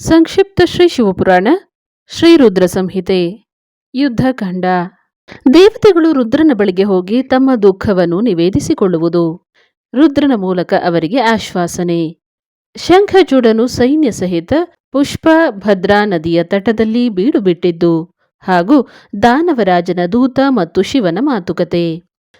ಸಂಕ್ಷಿಪ್ತ ಶ್ರೀ ಶಿವಪುರಾಣ, ಶ್ರೀ ರುದ್ರ ಸಂಹಿತೆ ಯುದ್ಧಕಾಂಡ ದೇವತೆಗಳು ರುದ್ರನ ಬಳಿಗೆ ಹೋಗಿ ತಮ್ಮ ದುಃಖವನ್ನು ನಿವೇದಿಸಿಕೊಳ್ಳುವುದು ರುದ್ರನ ಮೂಲಕ ಅವರಿಗೆ ಆಶ್ವಾಸನೆ. ಶಂಖಜೂಡನು ಸೈನ್ಯ ಸಹಿತ ಪುಷ್ಪ ಭದ್ರಾ ನದಿಯ ತಟದಲ್ಲಿ ಬೀಡು ಬಿಟ್ಟಿದ್ದು ಹಾಗೂ ದಾನವರಾಜನ ದೂತ ಮತ್ತು ಶಿವನ ಮಾತುಕತೆ.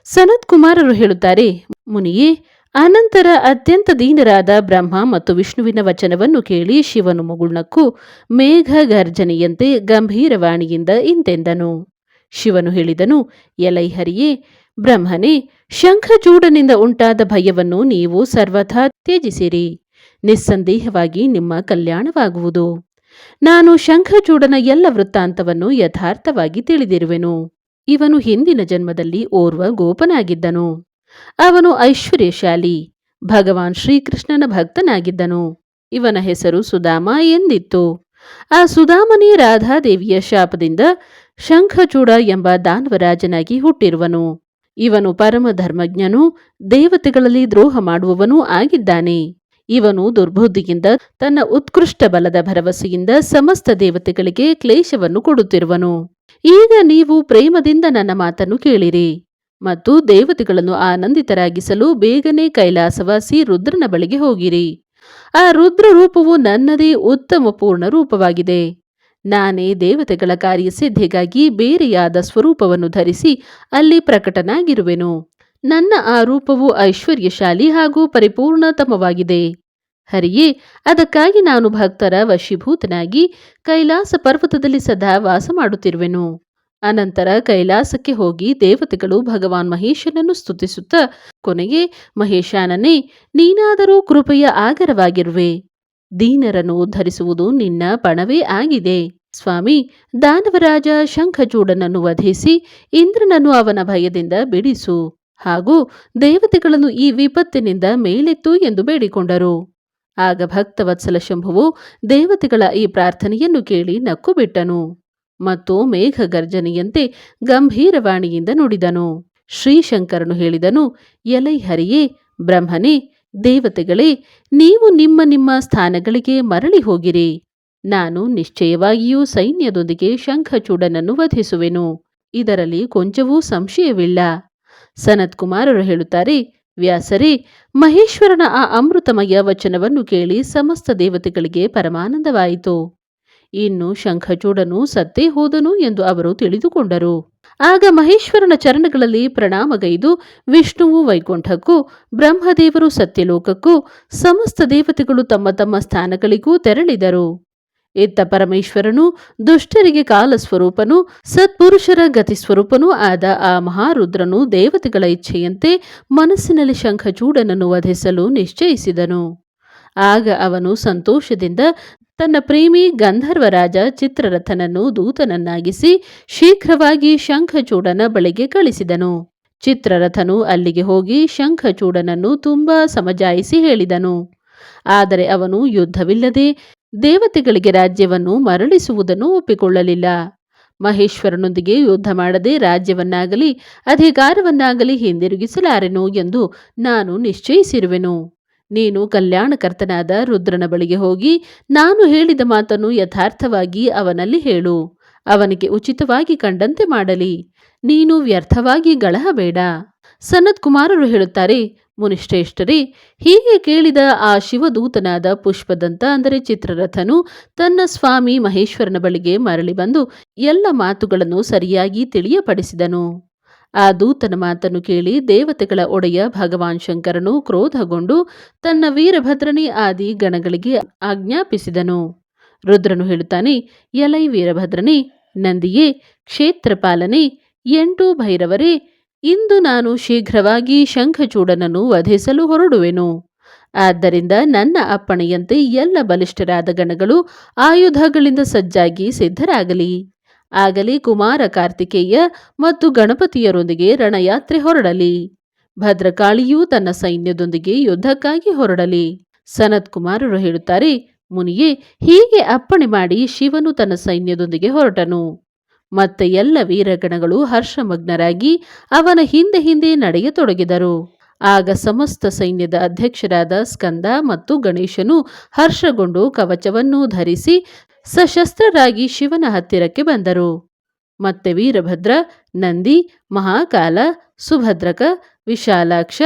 ಸನತ್ ಕುಮಾರರು ಹೇಳುತ್ತಾರೆ, ಮುನಿಯೇ ಅನಂತರ ಅತ್ಯಂತ ದೀನರಾದ ಬ್ರಹ್ಮ ಮತ್ತು ವಿಷ್ಣುವಿನ ವಚನವನ್ನು ಕೇಳಿ ಶಿವನು ಮುಗುಳ್ನಕ್ಕೂ ಮೇಘ ಗರ್ಜನೆಯಂತೆ ಗಂಭೀರವಾಣಿಯಿಂದ ಇಂತೆಂದನು. ಶಿವನು ಹೇಳಿದನು, ಎಲೈಹರಿಯೇ, ಬ್ರಹ್ಮನೇ, ಶಂಖಚೂಡನಿಂದ ಉಂಟಾದ ಭಯವನ್ನು ನೀವು ಸರ್ವಥಾ ತ್ಯಜಿಸಿರಿ. ನಿಸ್ಸಂದೇಹವಾಗಿ ನಿಮ್ಮ ಕಲ್ಯಾಣವಾಗುವುದು. ನಾನು ಶಂಖಚೂಡನ ಎಲ್ಲ ವೃತ್ತಾಂತವನ್ನು ಯಥಾರ್ಥವಾಗಿ ತಿಳಿದಿರುವೆನು. ಇವನು ಹಿಂದಿನ ಜನ್ಮದಲ್ಲಿ ಓರ್ವ ಗೋಪನಾಗಿದ್ದನು. ಅವನು ಐಶ್ವರ್ಯಶಾಲಿ. ಭಗವಾನ್ ಶ್ರೀಕೃಷ್ಣನ ಭಕ್ತನಾಗಿದ್ದನು. ಇವನ ಹೆಸರು ಸುಧಾಮ ಎಂದಿತ್ತು. ಆ ಸುಧಾಮನೇ ರಾಧಾದೇವಿಯ ಶಾಪದಿಂದ ಶಂಖಚೂಡ ಎಂಬ ದಾನವರಾಜನಾಗಿ ಹುಟ್ಟಿರುವನು. ಇವನು ಪರಮ ಧರ್ಮಜ್ಞನು ದೇವತೆಗಳಲ್ಲಿ ದ್ರೋಹ ಮಾಡುವವನೂ ಆಗಿದ್ದಾನೆ. ಇವನು ದುರ್ಬುದ್ಧಿಯಿಂದ ತನ್ನ ಉತ್ಕೃಷ್ಟ ಬಲದ ಭರವಸೆಯಿಂದ ಸಮಸ್ತ ದೇವತೆಗಳಿಗೆ ಕ್ಲೇಶವನ್ನು ಕೊಡುತ್ತಿರುವನು. ಈಗ ನೀವು ಪ್ರೇಮದಿಂದ ನನ್ನ ಮಾತನ್ನು ಕೇಳಿರಿ. ಮತ್ತು ದೇವತೆಗಳನ್ನು ಆನಂದಿತರಾಗಿಸಲು ಬೇಗನೆ ಕೈಲಾಸವಾಸಿ ರುದ್ರನ ಬಳಿಗೆ ಹೋಗಿರಿ. ಆ ರುದ್ರ ರೂಪವು ನನ್ನದೇ ಉತ್ತಮ ಪೂರ್ಣ ರೂಪವಾಗಿದೆ. ನಾನೇ ದೇವತೆಗಳ ಕಾರ್ಯಸಿದ್ಧಿಗಾಗಿ ಬೇರೆಯಾದ ಸ್ವರೂಪವನ್ನು ಧರಿಸಿ ಅಲ್ಲಿ ಪ್ರಕಟನಾಗಿರುವೆನು. ನನ್ನ ಆ ರೂಪವು ಐಶ್ವರ್ಯಶಾಲಿ ಹಾಗೂ ಪರಿಪೂರ್ಣತಮವಾಗಿದೆ. ಹರಿಯೇ, ಅದಕ್ಕಾಗಿ ನಾನು ಭಕ್ತರ ವಶೀಭೂತನಾಗಿ ಕೈಲಾಸ ಪರ್ವತದಲ್ಲಿ ಸದಾ ವಾಸ ಮಾಡುತ್ತಿರುವೆನು. ಅನಂತರ ಕೈಲಾಸಕ್ಕೆ ಹೋಗಿ ದೇವತೆಗಳು ಭಗವಾನ್ ಮಹೇಶನನ್ನು ಸ್ತುತಿಸುತ್ತ ಕೊನೆಗೆ ಮಹೇಶಾನನೇ ನೀನಾದರೂ ಕೃಪೆಯ ಆಗರವಾಗಿರುವೆ. ದೀನರನ್ನು ಉದ್ಧರಿಸುವುದು ನಿನ್ನ ಪಣವೇ ಆಗಿದೆ. ಸ್ವಾಮಿ, ದಾನವರಾಜ ಶಂಖಚೂಡನನ್ನು ವಧಿಸಿ ಇಂದ್ರನನ್ನು ಅವನ ಭಯದಿಂದ ಬಿಡಿಸು. ಹಾಗೂ ದೇವತೆಗಳನ್ನು ಈ ವಿಪತ್ತಿನಿಂದ ಮೇಲೆತ್ತು ಎಂದು ಬೇಡಿಕೊಂಡರು. ಆಗ ಭಕ್ತವತ್ಸಲ ಶಂಭುವು ದೇವತೆಗಳ ಈ ಪ್ರಾರ್ಥನೆಯನ್ನು ಕೇಳಿ ನಕ್ಕು ಬಿಟ್ಟನು. ಮತ್ತು ಮೇಘಗರ್ಜನೆಯಂತೆ ಗಂಭೀರವಾಣಿಯಿಂದ ನುಡಿದನು. ಶ್ರೀಶಂಕರನು ಹೇಳಿದನು, ಎಲೈ ಹರಿಯೇ, ಬ್ರಹ್ಮನೇ, ದೇವತೆಗಳೇ, ನೀವು ನಿಮ್ಮ ನಿಮ್ಮ ಸ್ಥಾನಗಳಿಗೆ ಮರಳಿ ಹೋಗಿರಿ. ನಾನು ನಿಶ್ಚಯವಾಗಿಯೂ ಸೈನ್ಯದೊಂದಿಗೆ ಶಂಖಚೂಡನನ್ನು ವಧಿಸುವೆನು. ಇದರಲ್ಲಿ ಕೊಂಚವೂ ಸಂಶಯವಿಲ್ಲ. ಸನತ್ ಕುಮಾರರು ಹೇಳುತ್ತಾರೆ, ವ್ಯಾಸರೇ, ಮಹೇಶ್ವರನ ಆ ಅಮೃತಮಯ ವಚನವನ್ನು ಕೇಳಿ ಸಮಸ್ತ ದೇವತೆಗಳಿಗೆ ಪರಮಾನಂದವಾಯಿತು. ಇನ್ನು ಶಂಖಚೂಡನು ಸತ್ತೇ ಹೋದನು ಎಂದು ಅವರು ತಿಳಿದುಕೊಂಡರು. ಆಗ ಮಹೇಶ್ವರನ ಚರಣಗಳಲ್ಲಿ ಪ್ರಣಾಮಗೈದು ವಿಷ್ಣುವು ವೈಕುಂಠಕ್ಕೂ ಬ್ರಹ್ಮದೇವರು ಸತ್ಯಲೋಕಕ್ಕೂ ಸಮಸ್ತ ದೇವತೆಗಳು ತಮ್ಮ ತಮ್ಮ ಸ್ಥಾನಗಳಿಗೂ ತೆರಳಿದರು. ಇತ್ತ ಪರಮೇಶ್ವರನು ದುಷ್ಟರಿಗೆ ಕಾಲಸ್ವರೂಪನು ಸತ್ಪುರುಷರ ಗತಿಸ್ವರೂಪನೂ ಆದ ಆ ಮಹಾರುದ್ರನು ದೇವತೆಗಳ ಇಚ್ಛೆಯಂತೆ ಮನಸ್ಸಿನಲ್ಲಿ ಶಂಖಚೂಡನನ್ನು ವಧಿಸಲು ನಿಶ್ಚಯಿಸಿದನು. ಆಗ ಅವನು ಸಂತೋಷದಿಂದ ತನ್ನ ಪ್ರೇಮಿ ಗಂಧರ್ವರಾಜ ಚಿತ್ರರಥನನ್ನು ದೂತನನ್ನಾಗಿಸಿ ಶೀಘ್ರವಾಗಿ ಶಂಖಚೂಡನ ಬಳಿಗೆ ಕಳಿಸಿದನು. ಚಿತ್ರರಥನು ಅಲ್ಲಿಗೆ ಹೋಗಿ ಶಂಖಚೂಡನನ್ನು ತುಂಬಾ ಸಮಜಾಯಿಸಿ ಹೇಳಿದನು. ಆದರೆ ಅವನು ಯುದ್ಧವಿಲ್ಲದೆ ದೇವತೆಗಳಿಗೆ ರಾಜ್ಯವನ್ನು ಮರಳಿಸುವುದನ್ನು ಒಪ್ಪಿಕೊಳ್ಳಲಿಲ್ಲ. ಮಹೇಶ್ವರನೊಂದಿಗೆ ಯುದ್ಧ ಮಾಡದೆ ರಾಜ್ಯವನ್ನಾಗಲಿ, ಅಧಿಕಾರವನ್ನಾಗಲಿ ಹಿಂದಿರುಗಿಸಲಾರೆನು ಎಂದು ನಾನು ನಿಶ್ಚಯಿಸಿರುವೆನು. ನೀನು ಕಲ್ಯಾಣಕರ್ತನಾದ ರುದ್ರನ ಬಳಿಗೆ ಹೋಗಿ ನಾನು ಹೇಳಿದ ಮಾತನ್ನು ಯಥಾರ್ಥವಾಗಿ ಅವನಲ್ಲಿ ಹೇಳು. ಅವನಿಗೆ ಉಚಿತವಾಗಿ ಕಂಡಂತೆ ಮಾಡಲಿ. ನೀನು ವ್ಯರ್ಥವಾಗಿ ಗಳಹಬೇಡ. ಸನತ್ ಕುಮಾರರು ಹೇಳುತ್ತಾರೆ, ಮುನಿಶ್ರೇಷ್ಠರೇ, ಹೀಗೆ ಕೇಳಿದ ಆ ಶಿವದೂತನಾದ ಪುಷ್ಪದಂತ ಅಂದರೆ ಚಿತ್ರರಥನು ತನ್ನ ಸ್ವಾಮಿ ಮಹೇಶ್ವರನ ಬಳಿಗೆ ಮರಳಿ ಬಂದು ಎಲ್ಲ ಮಾತುಗಳನ್ನು ಸರಿಯಾಗಿ ತಿಳಿಯಪಡಿಸಿದನು. ಆ ದೂತನ ಮಾತನ್ನು ಕೇಳಿ ದೇವತೆಗಳ ಒಡೆಯ ಭಗವಾನ್ ಶಂಕರನು ಕ್ರೋಧಗೊಂಡು ತನ್ನ ವೀರಭದ್ರನೇ ಆದಿ ಗಣಗಳಿಗೆ ಆಜ್ಞಾಪಿಸಿದನು. ರುದ್ರನು ಹೇಳುತ್ತಾನೆ, ಎಲೈ ವೀರಭದ್ರನೇ, ನಂದಿಯೇ, ಕ್ಷೇತ್ರಪಾಲನೆ, ಎಂಟು ಭೈರವರೇ, ಇಂದು ನಾನು ಶೀಘ್ರವಾಗಿ ಶಂಖಚೂಡನನ್ನು ವಧಿಸಲು ಹೊರಡುವೆನು. ಆದ್ದರಿಂದ ನನ್ನ ಅಪ್ಪಣೆಯಂತೆ ಎಲ್ಲ ಬಲಿಷ್ಠರಾದ ಗಣಗಳು ಆಯುಧಗಳಿಂದ ಸಜ್ಜಾಗಿ ಸಿದ್ಧರಾಗಲಿ. ಆಗಲಿ ಕುಮಾರ ಕಾರ್ತಿಕೇಯ ಮತ್ತು ಗಣಪತಿಯರೊಂದಿಗೆ ರಣಯಾತ್ರೆ ಹೊರಡಲಿ. ಭದ್ರಕಾಳಿಯೂ ತನ್ನ ಸೈನ್ಯದೊಂದಿಗೆ ಯುದ್ಧಕ್ಕಾಗಿ ಹೊರಡಲಿ. ಸನತ್ ಕುಮಾರರು ಹೇಳುತ್ತಾರೆ, ಮುನಿಯೇ, ಹೀಗೆ ಅಪ್ಪಣೆ ಮಾಡಿ ಶಿವನು ತನ್ನ ಸೈನ್ಯದೊಂದಿಗೆ ಹೊರಟನು. ಮತ್ತೆ ಎಲ್ಲ ವೀರಗಣಗಳು ಹರ್ಷಮಗ್ನರಾಗಿ ಅವನ ಹಿಂದೆ ಹಿಂದೆ ನಡೆಯತೊಡಗಿದರು. ಆಗ ಸಮಸ್ತ ಸೈನ್ಯದ ಅಧ್ಯಕ್ಷರಾದ ಸ್ಕಂದ ಮತ್ತು ಗಣೇಶನು ಹರ್ಷಗೊಂಡು ಕವಚವನ್ನು ಧರಿಸಿ ಸಶಸ್ತ್ರರಾಗಿ ಶಿವನ ಹತ್ತಿರಕ್ಕೆ ಬಂದರು. ಮತ್ತೆ ವೀರಭದ್ರ, ನಂದಿ, ಮಹಾಕಾಲ, ಸುಭದ್ರಕ, ವಿಶಾಲಾಕ್ಷ,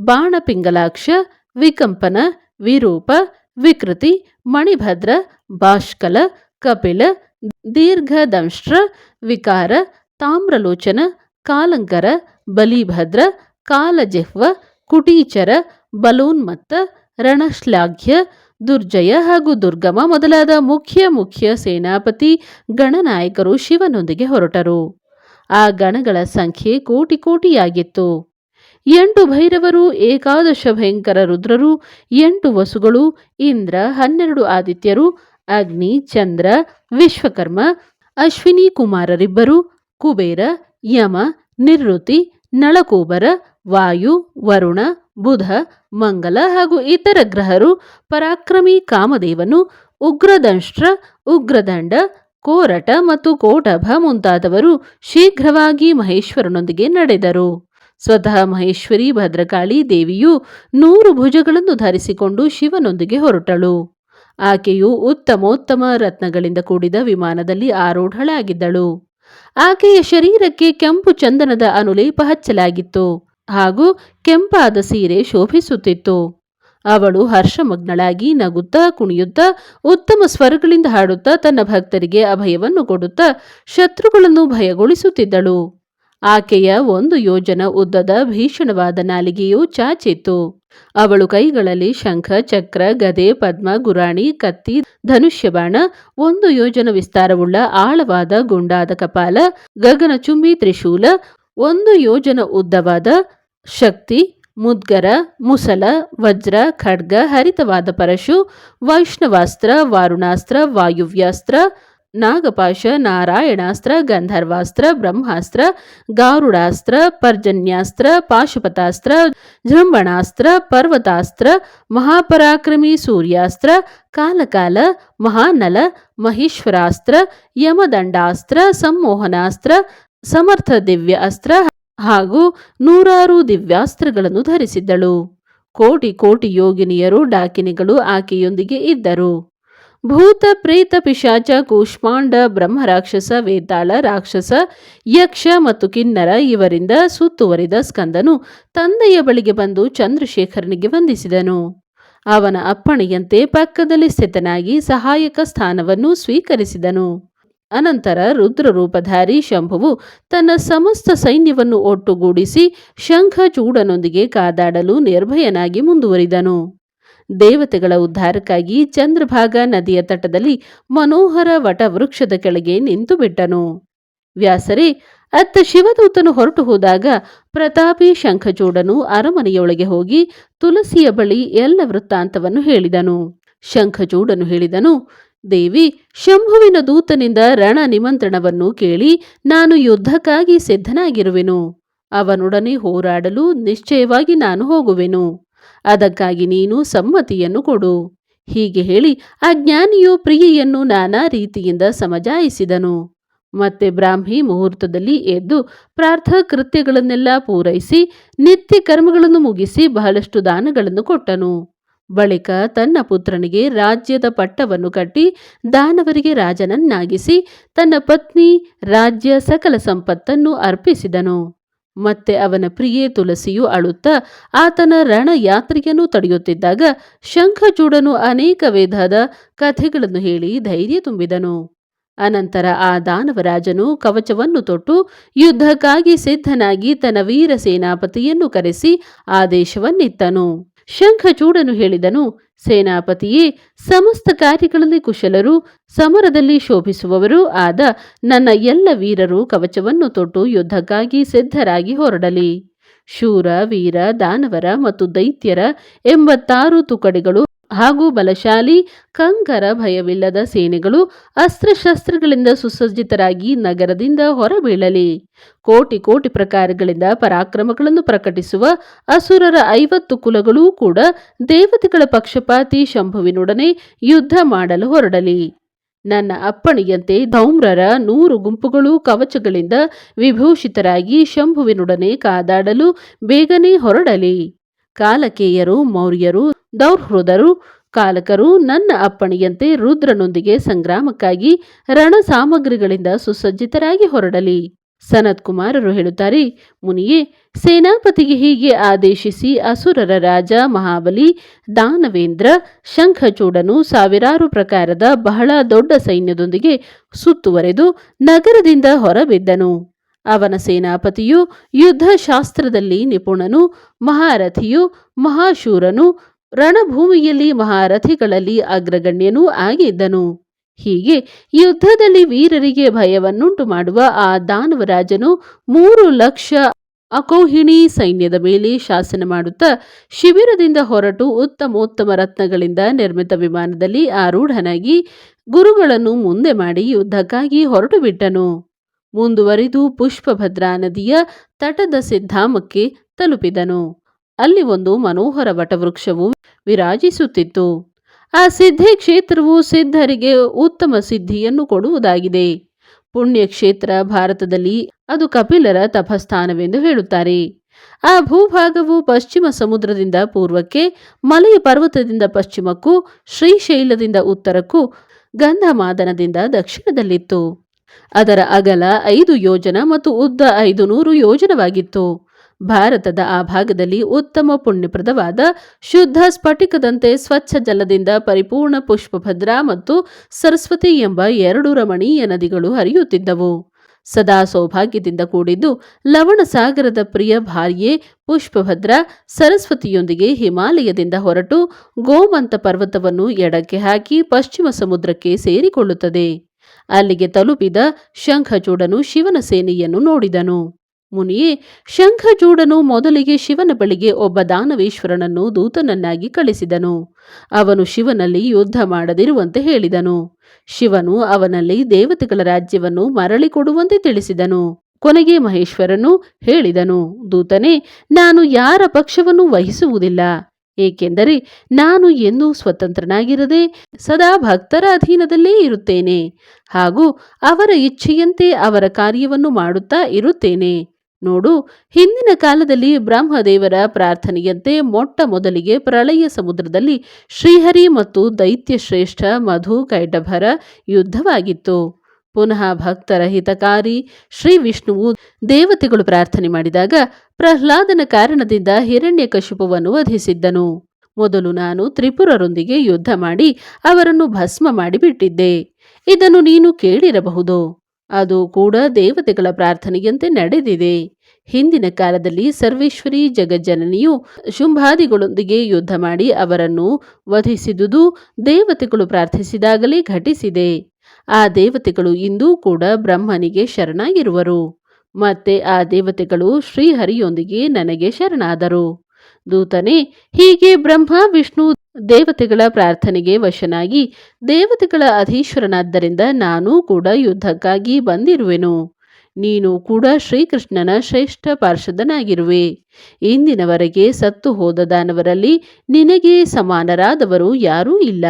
ಬಾಣಪಿಂಗಲಾಕ್ಷ, ವಿಕಂಪನ, ವಿರೂಪ, ವಿಕೃತಿ, ಮಣಿಭದ್ರ ಬಾಷ್ಕಲ ಕಪಿಲ ದೀರ್ಘದಂಶ್ರ ವಿಕಾರ, ತಾಮ್ರಲೋಚನ, ಕಾಲಂಕರ, ಬಲಿಭದ್ರ, ಕಾಲಜಿಹ್ವ, ಕುಟೀಚರ, ಬಲೋನ್ಮತ್ತ, ರಣಶ್ಲಾಘ್ಯ ದುರ್ಜಯ ಹಾಗೂ ದುರ್ಗಮ ಮೊದಲಾದ ಮುಖ್ಯ ಮುಖ್ಯ ಸೇನಾಪತಿ ಗಣನಾಯಕರು ಶಿವನೊಂದಿಗೆ ಹೊರಟರು. ಆ ಗಣಗಳ ಸಂಖ್ಯೆ ಕೋಟಿ ಕೋಟಿಯಾಗಿತ್ತು. ಎಂಟು ಭೈರವರು, ಏಕಾದಶ ಭಯಂಕರ ರುದ್ರರು, ಎಂಟು ವಸುಗಳು, ಇಂದ್ರ, ಹನ್ನೆರಡು ಆದಿತ್ಯರು, ಅಗ್ನಿ, ಚಂದ್ರ, ವಿಶ್ವಕರ್ಮ, ಅಶ್ವಿನಿ ಕುಮಾರರಿಬ್ಬರು, ಕುಬೇರ, ಯಮ, ನಿರ್ವೃತಿ, ನಳಕೂಬರ, ವಾಯು, ವರುಣ ಬುಧ, ಮಂಗಲ ಹಾಗೂ ಇತರ ಗ್ರಹರು ಪರಾಕ್ರಮಿ ಕಾಮದೇವನು, ಉಗ್ರದಂಷ್ಟ್ರ, ಉಗ್ರದಂಡ, ಕೋರಟ ಮತ್ತು ಕೋಟಭ ಮುಂತಾದವರು ಶೀಘ್ರವಾಗಿ ಮಹೇಶ್ವರನೊಂದಿಗೆ ನಡೆದರು. ಸ್ವತಃ ಮಹೇಶ್ವರಿ ಭದ್ರಕಾಳಿ ದೇವಿಯು ನೂರು ಭುಜಗಳನ್ನು ಧರಿಸಿಕೊಂಡು ಶಿವನೊಂದಿಗೆ ಹೊರಟಳು. ಆಕೆಯು ಉತ್ತಮೋತ್ತಮ ರತ್ನಗಳಿಂದ ಕೂಡಿದ ವಿಮಾನದಲ್ಲಿ ಆರೂಢಳಾಗಿದ್ದಳು. ಆಕೆಯ ಶರೀರಕ್ಕೆ ಕೆಂಪು ಚಂದನದ ಅನುಲೇಪ ಹಚ್ಚಲಾಗಿತ್ತು. ಹಾಗೂ ಕೆಂಪಾದ ಸೀರೆ ಶೋಭಿಸುತ್ತಿತ್ತು. ಅವಳು ಹರ್ಷಮಗ್ನಳಾಗಿ ನಗುತ್ತಾ ಕುಣಿಯುತ್ತಾ ಉತ್ತಮ ಸ್ವರಗಳಿಂದ ಹಾಡುತ್ತಾ ತನ್ನ ಭಕ್ತರಿಗೆ ಅಭಯವನ್ನು ಕೊಡುತ್ತಾ ಶತ್ರುಗಳನ್ನು ಭಯಗೊಳಿಸುತ್ತಿದ್ದಳು. ಆಕೆಯ ಒಂದು ಯೋಜನ ಉದ್ದದ ಭೀಷಣವಾದ ನಾಲಿಗೆಯು ಚಾಚಿತ್ತು. ಅವಳು ಕೈಗಳಲ್ಲಿ ಶಂಖ, ಚಕ್ರ, ಗದೆ, ಪದ್ಮ, ಗುರಾಣಿ, ಕತ್ತಿ, ಧನುಷ್ಯಬಾಣ, ಒಂದು ಯೋಜನ ವಿಸ್ತಾರವುಳ್ಳ ಆಳವಾದ ಗುಂಡಾದ ಕಪಾಲ, ಗಗನಚುಂಬಿ ತ್ರಿಶೂಲ, ಒಂದು ಯೋಜನ ಉದ್ದವಾದ ಶಕ್ತಿ, ಮುದ್ಗರ, ಮುಸಲ, ವಜ್ರ, ಖಡ್ಗ, ಹರಿತವಾದ ಪರಶು, ವೈಷ್ಣವಾಸ್ತ್ರ, ವಾರುಣಾಸ್ತ್ರ, ವಾಯುವ್ಯಾಸ್ತ್ರ, ನಾಗಪಾಶ, ನಾರಾಯಣಾಸ್ತ್ರ, ಗಂಧರ್ವಾಸ್ತ್ರ, ಬ್ರಹ್ಮಾಸ್ತ್ರ, ಗಾರುಡಾಸ್ತ್ರ, ಪರ್ಜನ್ಯಾಸ್ತ್ರ, ಪಾಶುಪತಾಸ್ತ್ರ ಜೃಂಭಣಾಸ್ತ್ರ ಪರ್ವತಾಸ್ತ್ರ, ಮಹಾಪರಾಕ್ರಮಿ ಸೂರ್ಯಾಸ್ತ್ರ, ಕಾಲಕಾಲ, ಮಹಾನಲ, ಮಹೇಶ್ವರಾಸ್ತ್ರ, ಯಮದಂಡಾಸ್ತ್ರ, ಸಂಮೋಹನಾಸ್ತ್ರ ಸಮರ್ಥ ದಿವ್ಯ ಅಸ್ತ್ರ ಹಾಗೂ ನೂರಾರು ದಿವ್ಯಾಸ್ತ್ರಗಳನ್ನು ಧರಿಸಿದ್ದಳು. ಕೋಟಿ ಕೋಟಿ ಯೋಗಿನಿಯರು ಡಾಕಿನಿಗಳು ಆಕೆಯೊಂದಿಗೆ ಇದ್ದರು. ಭೂತ, ಪ್ರೇತ, ಪಿಶಾಚ, ಕೂಷ್ಮಾಂಡ, ಬ್ರಹ್ಮರಾಕ್ಷಸ, ವೇತಾಳ, ರಾಕ್ಷಸ, ಯಕ್ಷ ಮತ್ತು ಕಿನ್ನರ ಇವರಿಂದ ಸುತ್ತುವರಿದ ಸ್ಕಂದನು ತಂದೆಯ ಬಳಿಗೆ ಬಂದು ಚಂದ್ರಶೇಖರನಿಗೆ ವಂದಿಸಿದನು. ಅವನ ಅಪ್ಪಣೆಯಂತೆ ಪಕ್ಕದಲ್ಲಿ ಸ್ಥಿತನಾಗಿ ಸಹಾಯಕ ಸ್ಥಾನವನ್ನು ಸ್ವೀಕರಿಸಿದನು. ಅನಂತರ ರುದ್ರರೂಪಧಾರಿ ಶಂಭುವು ತನ್ನ ಸಮಸ್ತ ಸೈನ್ಯವನ್ನು ಒಟ್ಟುಗೂಡಿಸಿ ಶಂಖಚೂಡನೊಂದಿಗೆ ಕಾದಾಡಲು ನಿರ್ಭಯನಾಗಿ ಮುಂದುವರಿದನು. ದೇವತೆಗಳ ಉದ್ಧಾರಕ್ಕಾಗಿ ಚಂದ್ರಭಾಗ ನದಿಯ ತಟದಲ್ಲಿ ಮನೋಹರ ವಟವೃಕ್ಷದ ಕೆಳಗೆ ನಿಂತು ಬಿಟ್ಟನು. ವ್ಯಾಸರೇ, ಅತ್ತ ಶಿವದೂತನು ಹೊರಟು ಹೋದಾಗ ಪ್ರತಾಪಿ ಶಂಖಚೂಡನು ಅರಮನೆಯೊಳಗೆ ಹೋಗಿ ತುಳಸಿಯ ಬಳಿ ಎಲ್ಲ ವೃತ್ತಾಂತವನ್ನು ಹೇಳಿದನು. ಶಂಖಚೂಡನು ಹೇಳಿದನು ದೇವಿ, ಶಂಭುವಿನ ದೂತನಿಂದ ರಣ ನಿಮಂತ್ರಣವನ್ನು ಕೇಳಿ ನಾನು ಯುದ್ಧಕ್ಕಾಗಿ ಸಿದ್ಧನಾಗಿರುವೆನು. ಅವನೊಡನೆ ಹೋರಾಡಲು ನಿಶ್ಚಯವಾಗಿ ನಾನು ಹೋಗುವೆನು. ಅದಕ್ಕಾಗಿ ನೀನು ಸಮ್ಮತಿಯನ್ನು ಕೊಡು. ಹೀಗೆ ಹೇಳಿ ಆ ಜ್ಞಾನಿಯು ಪ್ರಿಯೆಯನ್ನು ನಾನಾ ರೀತಿಯಿಂದ ಸಮಜಾಯಿಸಿದನು. ಮತ್ತೆ ಬ್ರಾಹ್ಮಿ ಮುಹೂರ್ತದಲ್ಲಿ ಎದ್ದು ಪ್ರಾರ್ಥ ಕೃತ್ಯಗಳನ್ನೆಲ್ಲ ಪೂರೈಸಿ, ನಿತ್ಯ ಕರ್ಮಗಳನ್ನು ಮುಗಿಸಿ ಬಹಳಷ್ಟು ದಾನಗಳನ್ನು ಕೊಟ್ಟನು. ಬಳಿಕ ತನ್ನ ಪುತ್ರನಿಗೆ ರಾಜ್ಯದ ಪಟ್ಟವನ್ನು ಕಟ್ಟಿ ದಾನವರಿಗೆ ರಾಜನನ್ನಾಗಿಸಿ ತನ್ನ ಪತ್ನಿ ರಾಜ್ಯ ಸಕಲ ಸಂಪತ್ತನ್ನು ಅರ್ಪಿಸಿದನು. ಮತ್ತೆ ಅವನ ಪ್ರಿಯೆ ತುಳಸಿಯು ಅಳುತ್ತಾ ಆತನ ರಣಯಾತ್ರೆಯನ್ನು ತಡೆಯುತ್ತಿದ್ದಾಗ ಶಂಖಚೂಡನು ಅನೇಕ ವಿಧದ ಕಥೆಗಳನ್ನು ಹೇಳಿ ಧೈರ್ಯ ತುಂಬಿದನು. ಅನಂತರ ಆ ದಾನವರಾಜನು ಕವಚವನ್ನು ತೊಟ್ಟು ಯುದ್ಧಕ್ಕಾಗಿ ಸಿದ್ಧನಾಗಿ ತನ್ನ ವೀರ ಸೇನಾಪತಿಯನ್ನು ಕರೆಸಿ ಆದೇಶವನ್ನಿತ್ತನು. ಶಂಖಚೂಡನು ಹೇಳಿದನು, ಸೇನಾಪತಿಯೇ, ಸಮಸ್ತ ಕಾರ್ಯಗಳಲ್ಲಿ ಕುಶಲರು, ಸಮರದಲ್ಲಿ ಶೋಭಿಸುವವರು ಆದ ನನ್ನ ಎಲ್ಲ ವೀರರು ಕವಚವನ್ನು ತೊಟ್ಟು ಯುದ್ಧಕ್ಕಾಗಿ ಸಿದ್ಧರಾಗಿ ಹೊರಡಲಿ. ಶೂರ, ವೀರ, ದಾನವರ ಮತ್ತು ದೈತ್ಯರ ಎಂಬತ್ತಾರು ತುಕಡಿಗಳು ಹಾಗೂ ಬಲಶಾಲಿ ಕಂಕರ ಭಯವಿಲ್ಲದ ಸೇನೆಗಳು ಅಸ್ತ್ರಶಸ್ತ್ರಗಳಿಂದ ಸುಸಜ್ಜಿತರಾಗಿ ನಗರದಿಂದ ಹೊರಬೀಳಲಿ. ಕೋಟಿ ಕೋಟಿ ಪ್ರಕಾರಗಳಿಂದ ಪರಾಕ್ರಮಗಳನ್ನು ಪ್ರಕಟಿಸುವ ಅಸುರರ ಐವತ್ತು ಕುಲಗಳೂ ಕೂಡ ದೇವತೆಗಳ ಪಕ್ಷಪಾತಿ ಶಂಭುವಿನೊಡನೆ ಯುದ್ಧ ಮಾಡಲು ಹೊರಡಲಿ. ನನ್ನ ಅಪ್ಪಣೆಯಂತೆ ಧೌಮ್ರರ ನೂರು ಗುಂಪುಗಳು ಕವಚಗಳಿಂದ ವಿಭೂಷಿತರಾಗಿ ಶಂಭುವಿನೊಡನೆ ಕಾದಾಡಲು ಬೇಗನೆ ಹೊರಡಲಿ. ಕಾಲಕೇಯರು, ಮೌರ್ಯರು ದೌರ್ಹೃದರು. ಕಾಲಕರು ನನ್ನ ಅಪ್ಪಣೆಯಂತೆ ರುದ್ರನೊಂದಿಗೆ ಸಂಗ್ರಾಮಕ್ಕಾಗಿ ರಣ ಸಾಮಗ್ರಿಗಳಿಂದ ಸುಸಜ್ಜಿತರಾಗಿ ಹೊರಡಲಿ. ಸನತ್ ಕುಮಾರರು ಹೇಳುತ್ತಾರೆ, ಮುನಿಯೇ, ಸೇನಾಪತಿಗೆ ಹೀಗೆ ಆದೇಶಿಸಿ ಅಸುರರ ರಾಜ ಮಹಾಬಲಿ ದಾನವೇಂದ್ರ ಶಂಖಚೂಡನು ಸಾವಿರಾರು ಪ್ರಕಾರದ ಬಹಳ ದೊಡ್ಡ ಸೈನ್ಯದೊಂದಿಗೆ ಸುತ್ತುವರೆದು ನಗರದಿಂದ ಹೊರಬಿದ್ದನು. ಅವನ ಸೇನಾಪತಿಯು ಯುದ್ಧಶಾಸ್ತ್ರದಲ್ಲಿ ನಿಪುಣನು, ಮಹಾರಥಿಯು ಮಹಾಶೂರನು ರಣಭೂಮಿಯಲ್ಲಿ ಮಹಾರಥಿಗಳಲ್ಲಿ ಅಗ್ರಗಣ್ಯನೂ ಆಗಿದ್ದನು. ಹೀಗೆ ಯುದ್ಧದಲ್ಲಿ ವೀರರಿಗೆ ಭಯವನ್ನುಂಟು ಮಾಡುವ ಆ ದಾನವರಾಜನು ಮೂರು ಲಕ್ಷ ಅಕೋಹಿಣಿ ಸೈನ್ಯದ ಮೇಲೆ ಶಾಸನ ಮಾಡುತ್ತಾ ಶಿಬಿರದಿಂದ ಹೊರಟು ಉತ್ತಮೋತ್ತಮ ರತ್ನಗಳಿಂದ ನಿರ್ಮಿತ ವಿಮಾನದಲ್ಲಿ ಆರೂಢನಾಗಿ ಗುರುಗಳನ್ನು ಮುಂದೆ ಮಾಡಿ ಯುದ್ಧಕ್ಕಾಗಿ ಹೊರಟು ಬಿಟ್ಟನು ಮುಂದುವರಿದು ಪುಷ್ಪಭದ್ರಾ ನದಿಯ ತಟದ ಸಿದ್ಧಾಮಕ್ಕೆ ತಲುಪಿದನು. ಅಲ್ಲಿ ಒಂದು ಮನೋಹರ ವಟವೃಕ್ಷವು ವಿರಾಜಿಸುತ್ತಿತ್ತು. ಆ ಸಿದ್ಧಿ ಕ್ಷೇತ್ರವು ಸಿದ್ಧರಿಗೆ ಉತ್ತಮ ಸಿದ್ಧಿಯನ್ನು ಕೊಡುವುದಾಗಿದೆ. ಪುಣ್ಯಕ್ಷೇತ್ರ ಭಾರತದಲ್ಲಿ ಅದು ಕಪಿಲರ ತಪಸ್ಥಾನವೆಂದು ಹೇಳುತ್ತಾರೆ. ಆ ಭೂಭಾಗವು ಪಶ್ಚಿಮ ಸಮುದ್ರದಿಂದ ಪೂರ್ವಕ್ಕೆ, ಮಲೆಯ ಪರ್ವತದಿಂದ ಪಶ್ಚಿಮಕ್ಕೂ, ಶ್ರೀಶೈಲದಿಂದ ಉತ್ತರಕ್ಕೂ, ಗಂಧಮಾದನದಿಂದ ದಕ್ಷಿಣದಲ್ಲಿತ್ತು. ಅದರ ಅಗಲ ಐದು ಯೋಜನ ಮತ್ತು ಉದ್ದ ಐದು ನೂರು ಯೋಜನವಾಗಿತ್ತು. ಭಾರತದ ಆ ಭಾಗದಲ್ಲಿ ಉತ್ತಮ ಪುಣ್ಯಪ್ರದವಾದ ಶುದ್ಧ ಸ್ಫಟಿಕದಂತೆ ಸ್ವಚ್ಛ ಜಲದಿಂದ ಪರಿಪೂರ್ಣ ಪುಷ್ಪಭದ್ರಾ ಮತ್ತು ಸರಸ್ವತಿ ಎಂಬ ಎರಡು ರಮಣೀಯ ನದಿಗಳು ಹರಿಯುತ್ತಿದ್ದವು. ಸದಾ ಸೌಭಾಗ್ಯದಿಂದ ಕೂಡಿದ್ದು ಲವಣ ಸಾಗರದ ಪ್ರಿಯ ಭಾರ್ಯೆ ಪುಷ್ಪಭದ್ರ ಸರಸ್ವತಿಯೊಂದಿಗೆ ಹಿಮಾಲಯದಿಂದ ಹೊರಟು ಗೋಮಂತ ಪರ್ವತವನ್ನು ಎಡಕ್ಕೆ ಹಾಕಿ ಪಶ್ಚಿಮ ಸಮುದ್ರಕ್ಕೆ ಸೇರಿಕೊಳ್ಳುತ್ತದೆ. ಅಲ್ಲಿಗೆ ತಲುಪಿದ ಶಂಖಚೂಡನು ಶಿವನ ಸೇನೆಯನ್ನು ನೋಡಿದನು. ಮುನಿಯೇ ಶಂಖಚೂಡನು ಮೊದಲಿಗೆ ಶಿವನ ಬಳಿಗೆ ಒಬ್ಬ ದಾನವೇಶ್ವರನನ್ನು ದೂತನನ್ನಾಗಿ ಕಳಿಸಿದನು. ಅವನು ಶಿವನಲ್ಲಿ ಯುದ್ಧ ಮಾಡದಿರುವಂತೆ ಹೇಳಿದನು. ಶಿವನು ಅವನಲ್ಲಿ ದೇವತೆಗಳ ರಾಜ್ಯವನ್ನು ಮರಳಿ ಕೊಡುವಂತೆ ತಿಳಿಸಿದನು. ಕೊನೆಗೆ ಮಹೇಶ್ವರನು ಹೇಳಿದನು, ದೂತನೇ, ನಾನು ಯಾರ ಪಕ್ಷವನ್ನು ವಹಿಸುವುದಿಲ್ಲ. ಏಕೆಂದರೆ ನಾನು ಎಂದೂ ಸ್ವತಂತ್ರನಾಗಿರದೆ ಸದಾ ಭಕ್ತರ ಅಧೀನದಲ್ಲೇ ಇರುತ್ತೇನೆ. ಹಾಗೂ ಅವರ ಇಚ್ಛೆಯಂತೆ ಅವರ ಕಾರ್ಯವನ್ನು ಮಾಡುತ್ತಾ ಇರುತ್ತೇನೆ. ನೋಡು, ಹಿಂದಿನ ಕಾಲದಲ್ಲಿ ಬ್ರಹ್ಮದೇವರ ಪ್ರಾರ್ಥನೆಯಂತೆ ಮೊಟ್ಟ ಮೊದಲಿಗೆ ಪ್ರಳಯ ಸಮುದ್ರದಲ್ಲಿ ಶ್ರೀಹರಿ ಮತ್ತು ದೈತ್ಯಶ್ರೇಷ್ಠ ಮಧು ಕೈಡಭರ ಯುದ್ಧವಾಗಿತ್ತು. ಪುನಃ ಭಕ್ತರ ಹಿತಕಾರಿ ಶ್ರೀ ವಿಷ್ಣುವು ದೇವತೆಗಳು ಪ್ರಾರ್ಥನೆ ಮಾಡಿದಾಗ ಪ್ರಹ್ಲಾದನ ಕಾರಣದಿಂದ ಹಿರಣ್ಯಕಶಿಪುವನ್ನು ವಧಿಸಿದ್ದನು. ಮೊದಲು ನಾನು ತ್ರಿಪುರರೊಂದಿಗೆ ಯುದ್ಧ ಮಾಡಿ ಅವರನ್ನು ಭಸ್ಮ ಮಾಡಿಬಿಟ್ಟಿದ್ದೆ. ಇದನ್ನು ನೀನು ಕೇಳಿರಬಹುದು. ಅದು ಕೂಡ ದೇವತೆಗಳ ಪ್ರಾರ್ಥನೆಯಂತೆ ನಡೆದಿದೆ. ಹಿಂದಿನ ಕಾಲದಲ್ಲಿ ಸರ್ವೇಶ್ವರಿ ಜಗಜ್ಜನನಿಯು ಶುಂಭಾದಿಗಳೊಂದಿಗೆ ಯುದ್ಧ ಮಾಡಿ ಅವರನ್ನು ವಧಿಸಿದುದು ದೇವತೆಗಳು ಪ್ರಾರ್ಥಿಸಿದಾಗಲೇ ಘಟಿಸಿದೆ. ಆ ದೇವತೆಗಳು ಇಂದೂ ಕೂಡ ಬ್ರಹ್ಮನಿಗೆ ಶರಣಾಗಿರುವರು. ಮತ್ತೆ ಆ ದೇವತೆಗಳು ಶ್ರೀಹರಿಯೊಂದಿಗೆ ನನಗೆ ಶರಣಾದರು. ದೂತನೇ, ಹೀಗೆ ಬ್ರಹ್ಮ, ವಿಷ್ಣು ದೇವತೆಗಳ ಪ್ರಾರ್ಥನೆಗೆ ವಶನಾಗಿ ದೇವತೆಗಳ ಅಧೀಶ್ವರನಾದ್ದರಿಂದ ನಾನೂ ಕೂಡ ಯುದ್ಧಕ್ಕಾಗಿ ಬಂದಿರುವೆನು. ನೀನು ಕೂಡ ಶ್ರೀಕೃಷ್ಣನ ಶ್ರೇಷ್ಠ ಪಾರ್ಷದನಾಗಿರುವೆ. ಇಂದಿನವರೆಗೆ ಸತ್ತು ಹೋದ ದಾನವರಲ್ಲಿ ನಿನಗೆ ಸಮಾನರಾದವರು ಯಾರೂ ಇಲ್ಲ.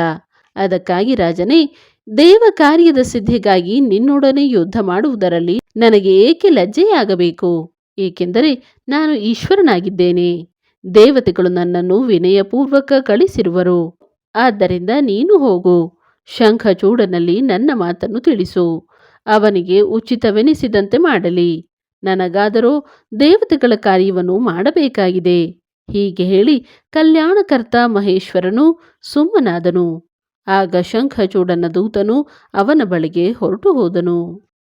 ಅದಕ್ಕಾಗಿ ರಾಜನೇ, ದೇವ ಕಾರ್ಯದ ಸಿದ್ಧಿಗಾಗಿ ನಿನ್ನೊಡನೆ ಯುದ್ಧ ಮಾಡುವುದರಲ್ಲಿ ನನಗೆ ಏಕೆ ಲಜ್ಜೆಯಾಗಬೇಕು? ಏಕೆಂದರೆ ನಾನು ಈಶ್ವರನಾಗಿದ್ದೇನೆ. ದೇವತೆಗಳು ನನ್ನನ್ನು ವಿನಯಪೂರ್ವಕ ಕಳಿಸಿರುವರು. ಆದ್ದರಿಂದ ನೀನು ಹೋಗು. ಶಂಖಚೂಡನಲ್ಲಿ ನನ್ನ ಮಾತನ್ನು ತಿಳಿಸು. ಅವನಿಗೆ ಉಚಿತವೆನಿಸಿದಂತೆ ಮಾಡಲಿ. ನನಗಾದರೂ ದೇವತೆಗಳ ಕಾರ್ಯವನ್ನು ಮಾಡಬೇಕಾಗಿದೆ. ಹೀಗೆ ಹೇಳಿ ಕಲ್ಯಾಣಕರ್ತ ಮಹೇಶ್ವರನು ಸುಮ್ಮನಾದನು. ಆಗ ಶಂಖಚೂಡನ ದೂತನು ಅವನ ಬಳಿಗೆ ಹೊರಟು ಹೋದನು.